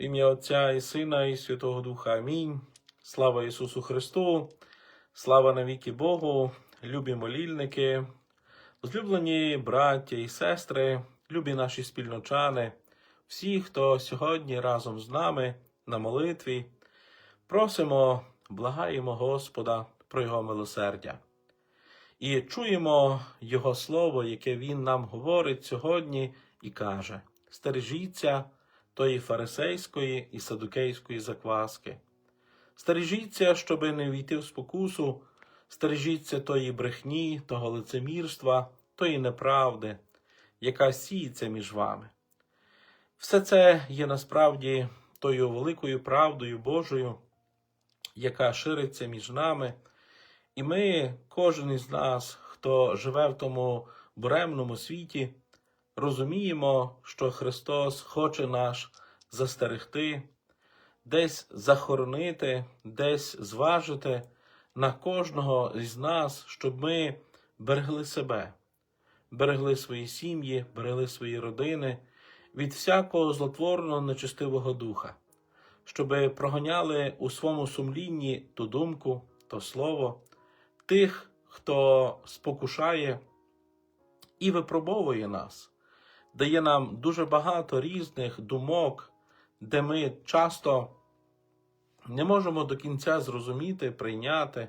Ім'я Отця і Сина, і Святого Духа. Амінь. Слава Ісусу Христу, слава навіки Богу, любі молільники, злюблені браття і сестри, любі наші спільночани, всі, хто сьогодні разом з нами на молитві, просимо, благаємо Господа про Його милосердя. І чуємо Його Слово, яке Він нам говорить сьогодні, і каже: стережіться тої фарисейської і садукейської закваски. Стережіться, щоби не війти в спокусу, стережіться тої брехні, того лицемірства, тої неправди, яка сіється між вами. Все це є насправді тою великою правдою Божою, яка шириться між нами, і ми, кожен із нас, хто живе в тому буремному світі, розуміємо, що Христос хоче нас застерегти, десь захоронити, десь зважити на кожного із нас, щоб ми берегли себе, берегли свої сім'ї, берегли свої родини від всякого злотворного нечистивого духа, щоби проганяли у своєму сумлінні ту думку, то слово, тих, хто спокушає і випробовує нас, дає нам дуже багато різних думок, де ми часто не можемо до кінця зрозуміти, прийняти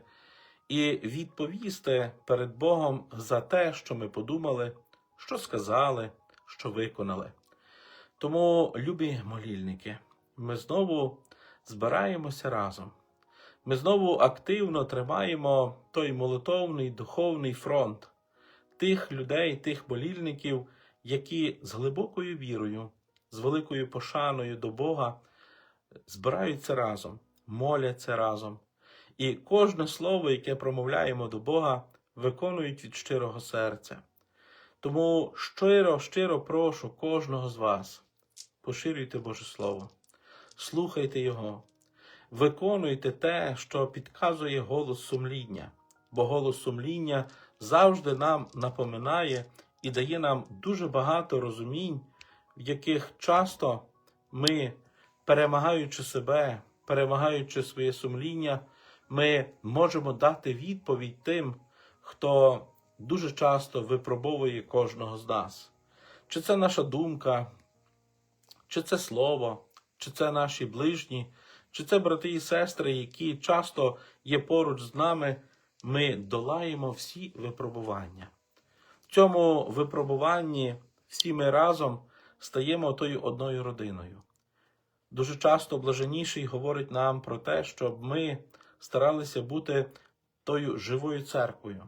і відповісти перед Богом за те, що ми подумали, що сказали, що виконали. Тому, любі молільники, ми знову збираємося разом. Ми знову активно тримаємо той молитовний духовний фронт тих людей, тих молільників, які з глибокою вірою, з великою пошаною до Бога збираються разом, моляться разом. І кожне слово, яке промовляємо до Бога, виконують від щирого серця. Тому щиро, щиро прошу кожного з вас, поширюйте Боже Слово, слухайте Його, виконуйте те, що підказує голос сумління, бо голос сумління завжди нам напоминає і дає нам дуже багато розумінь, в яких часто ми, перемагаючи себе, перемагаючи своє сумління, ми можемо дати відповідь тим, хто дуже часто випробовує кожного з нас. Чи це наша думка, чи це слово, чи це наші ближні, чи це брати і сестри, які часто є поруч з нами, ми долаємо всі випробування. В цьому випробуванні всі ми разом стаємо тою одною родиною. Дуже часто блаженніший говорить нам про те, щоб ми старалися бути тою живою церквою,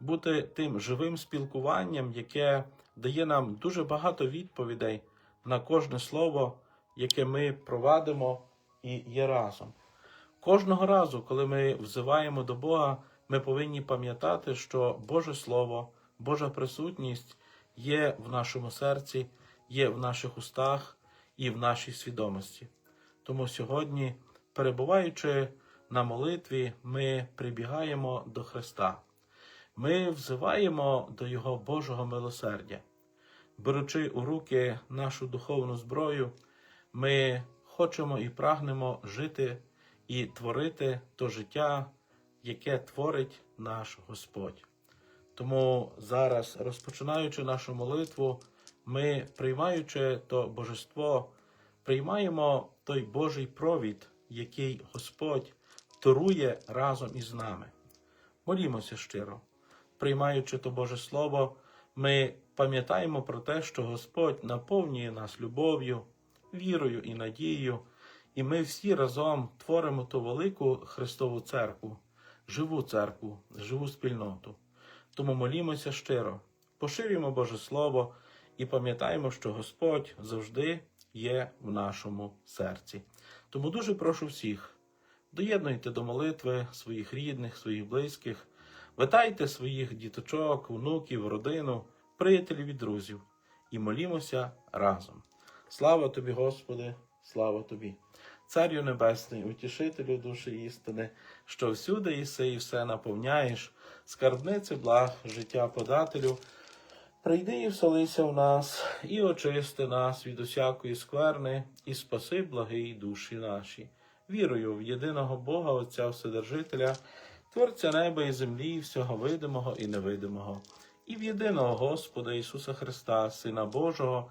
бути тим живим спілкуванням, яке дає нам дуже багато відповідей на кожне слово, яке ми провадимо і є разом. Кожного разу, коли ми взиваємо до Бога, ми повинні пам'ятати, що Боже Слово, Божа присутність є в нашому серці, є в наших устах і в нашій свідомості. Тому сьогодні, перебуваючи на молитві, ми прибігаємо до Христа. Ми взиваємо до Його Божого милосердя. Беручи у руки нашу духовну зброю, ми хочемо і прагнемо жити і творити то життя, яке творить наш Господь. Тому зараз, розпочинаючи нашу молитву, ми, приймаючи то божество, приймаємо той Божий провід, який Господь торує разом із нами. Молімося щиро, приймаючи то Боже Слово, ми пам'ятаємо про те, що Господь наповнює нас любов'ю, вірою і надією, і ми всі разом творимо ту велику Христову церкву, живу церкву, живу спільноту. Тому молімося щиро, поширюємо Боже Слово і пам'ятаємо, що Господь завжди є в нашому серці. Тому дуже прошу всіх, доєднуйте до молитви своїх рідних, своїх близьких, витайте своїх діточок, внуків, родину, приятелів і друзів, і молімося разом. Слава тобі, Господи, слава тобі! Царю Небесний, утішителю душі істини, що всюди єси і все наповняєш, скарбниці благ, життя подателю, Прийди і вселися в нас, і очисти нас від усякої скверни, і спаси благий душі наші. Вірую в єдиного Бога, Отця Вседержителя, Творця неба і землі, і всього видимого і невидимого, і в єдиного Господа Ісуса Христа, Сина Божого,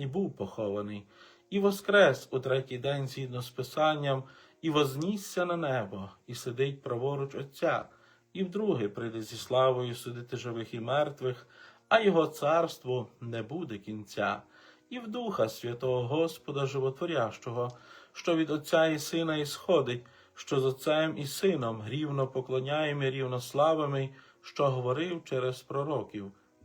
і був похований, і воскрес у третій день згідно з Писанням, і вознісся на небо, і сидить праворуч Отця, і вдруге прийде зі славою судити живих і мертвих, а його царству не буде кінця, і в Духа Святого Господа Животворящого, що від Отця і Сина ісходить, що з Отцем і Сином рівно поклоняємо і рівно славами, що говорив через пророків,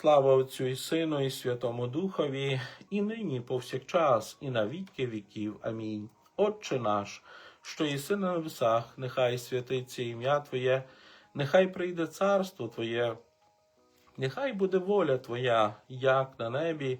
Слава Отцю і Сину, і Святому Духові, і нині повсякчас, і на віки віків. Амінь. Отче наш, що єси на небесах, нехай святиться ім'я Твоє, нехай прийде царство Твоє, нехай буде воля Твоя, як на небі,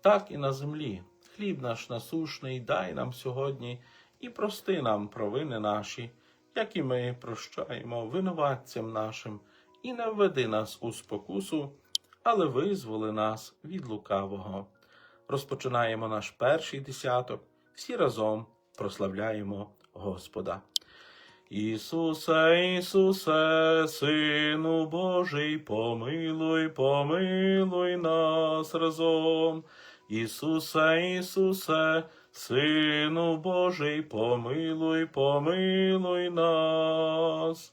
так і на землі. Хліб наш насушний дай нам сьогодні і прости нам провини наші, як і ми прощаємо винуватцям нашим, і не введи нас у спокусу, але визволи нас від лукавого. Розпочинаємо наш перший десяток, всі разом прославляємо Господа. Ісусе, Ісусе, Сину Божий, помилуй, помилуй нас разом. Ісусе, Ісусе, Сину Божий, помилуй, помилуй нас.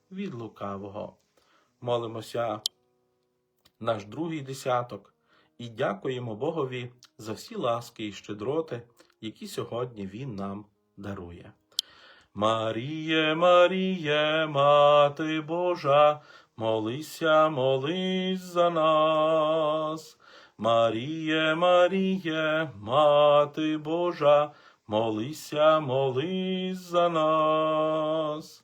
від лукавого. Молимося наш другий десяток і дякуємо Богові за всі ласки і щедроти, які сьогодні Він нам дарує. Маріє, Маріє, Мати Божа, молися, молись за нас. Маріє, Маріє, Мати Божа, молися, молись за нас.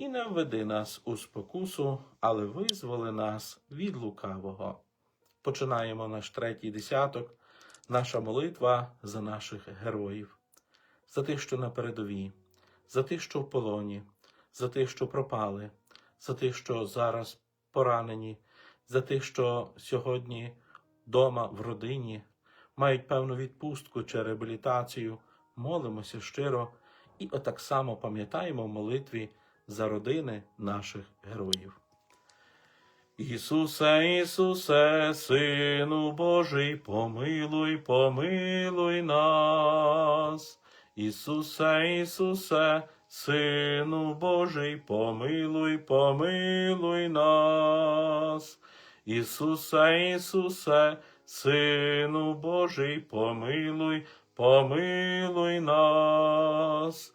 і не введи нас у спокусу, але визволи нас від лукавого. Починаємо наш третій десяток, наша молитва за наших героїв, за тих, що на передовій, за тих, що в полоні, за тих, що пропали, за тих, що зараз поранені, за тих, що сьогодні вдома в родині мають певну відпустку чи реабілітацію. Молимося щиро. І отак само пам'ятаємо в молитві за родини наших героїв. Ісусе, Ісусе, Сину Божий, помилуй, помилуй нас. Ісусе, Ісусе, Сину Божий, помилуй, помилуй нас. Ісусе, Ісусе, Сину Божий, помилуй, помилуй нас.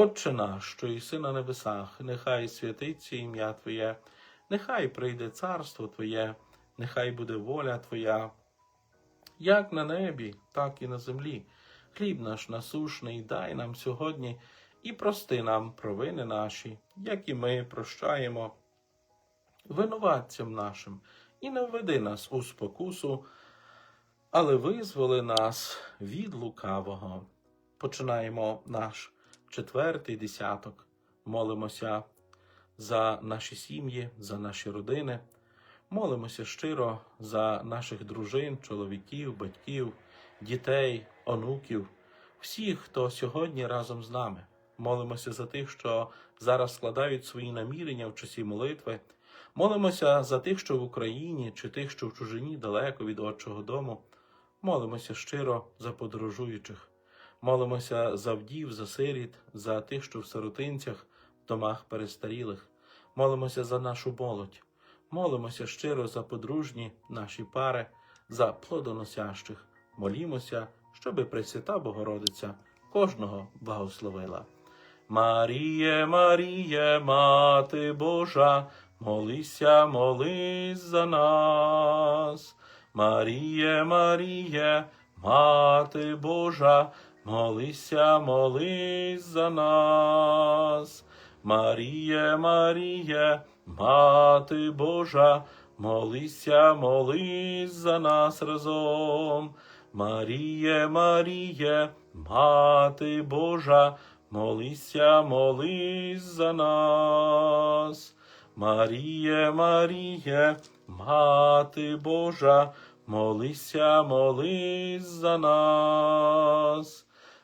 Отче наш, що єси на небесах, нехай святиться ім'я Твоє, нехай прийде царство Твоє, нехай буде воля Твоя, як на небі, так і на землі. Хліб наш насушний дай нам сьогодні і прости нам провини наші, як і ми прощаємо винуватцям нашим, і не введи нас у спокусу, але визволи нас від лукавого. Починаємо наш четвертий десяток. Молимося за наші сім'ї, за наші родини. Молимося щиро за наших дружин, чоловіків, батьків, дітей, онуків, всіх, хто сьогодні разом з нами. Молимося за тих, що зараз складають свої намірення в часі молитви. Молимося за тих, що в Україні, чи тих, що в чужині далеко від Отчого дому. Молимося щиро за подорожуючих. Молимося за вдів, за сиріт, за тих, що в сиротинцях, в домах перестарілих. Молимося за нашу молодь. Молимося щиро за подружні наші пари, за плодоносящих. Молімося, щоби Пресвята Богородиця кожного благословила. Маріє, Маріє, Мати Божа, молися, молись за нас. Маріє, Маріє, Мати Божа, молися, молись за нас. Маріє, Маріє, Мати Божа, молися, молись за нас разом. Маріє, Маріє, Мати Божа, молися, молись за нас. Маріє, Маріє, Мати Божа, молися, молись за нас.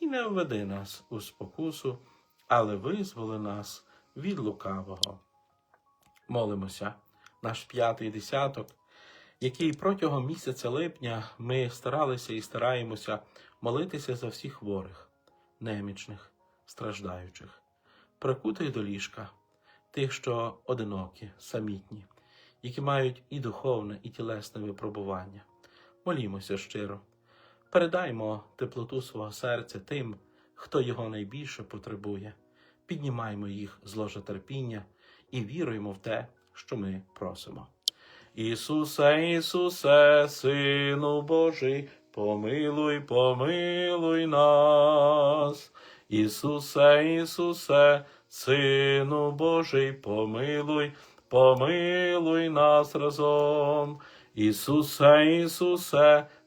і не введи нас у спокусу, але визволи нас від лукавого. Молимося, наш п'ятий десяток, який протягом місяця липня ми старалися і стараємося молитися за всіх хворих, немічних, страждаючих, прикутих до ліжка, тих, що одинокі, самітні, які мають і духовне, і тілесне випробування. Молімося щиро, передаймо теплоту свого серця тим, хто його найбільше потребує, піднімаймо їх з ложа терпіння і віруємо в те, що ми просимо. Ісусе, Ісусе, Сину Божий, помилуй, помилуй нас. Ісусе, Ісусе, Сину Божий, помилуй, помилуй нас разом. Ісусе, Ісусе,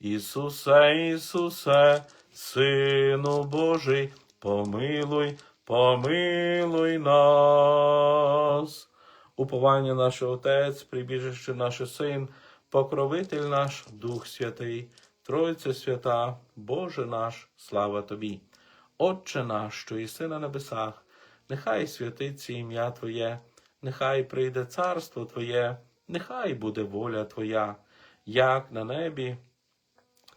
Ісусе, Ісусе, Сину Божий, помилуй, помилуй нас. Уповання наше Отець, прибіжище наше Син, покровитель наш, Дух Святий, Тройця свята, Боже наш, слава Тобі. Отче наш, що єси на небесах, нехай святиться ім'я Твоє, нехай прийде царство Твоє, нехай буде воля Твоя, як на небі,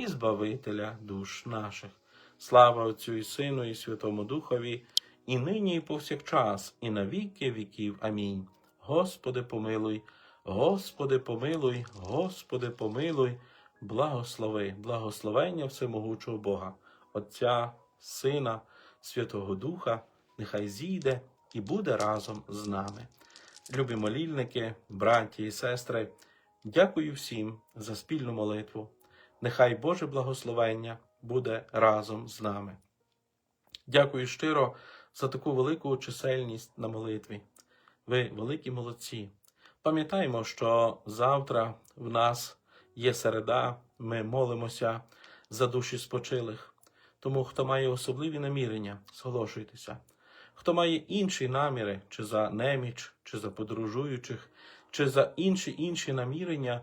і Збавителя душ наших. Слава Отцю і Сину, і Святому Духові, і нині, і повсякчас, і на віки віків. Амінь. Господи, помилуй, Господи, помилуй, Господи, помилуй, благослови, благословення всемогучого Бога, Отця, Сина, Святого Духа, нехай зійде і буде разом з нами. Любі молільники, браті і сестри, дякую всім за спільну молитву. Нехай Боже благословення буде разом з нами. Дякую щиро за таку велику чисельність на молитві. Ви великі молодці. Пам'ятаємо, що завтра в нас є середа, ми молимося за душі спочилих. Тому, хто має особливі намірення, зголошуйтеся. Хто має інші наміри, чи за неміч, чи за подорожуючих, чи за інші інші намірення,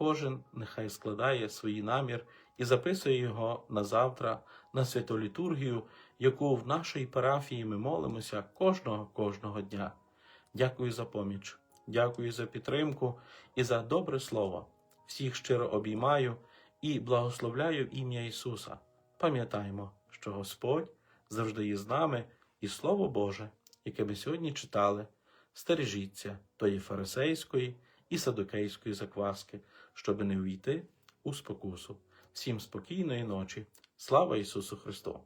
кожен нехай складає свій намір і записує його на завтра на святу літургію, яку в нашій парафії ми молимося кожного кожного дня. Дякую за поміч, дякую за підтримку і за добре слово. Всіх щиро обіймаю і благословляю ім'я Ісуса. Пам'ятаємо, що Господь завжди є з нами, і Слово Боже, яке ми сьогодні читали, стережіться тої фарисейської і садокейської закваски, щоби не увійти у спокусу. Всім спокійної ночі. Слава Ісусу Христу!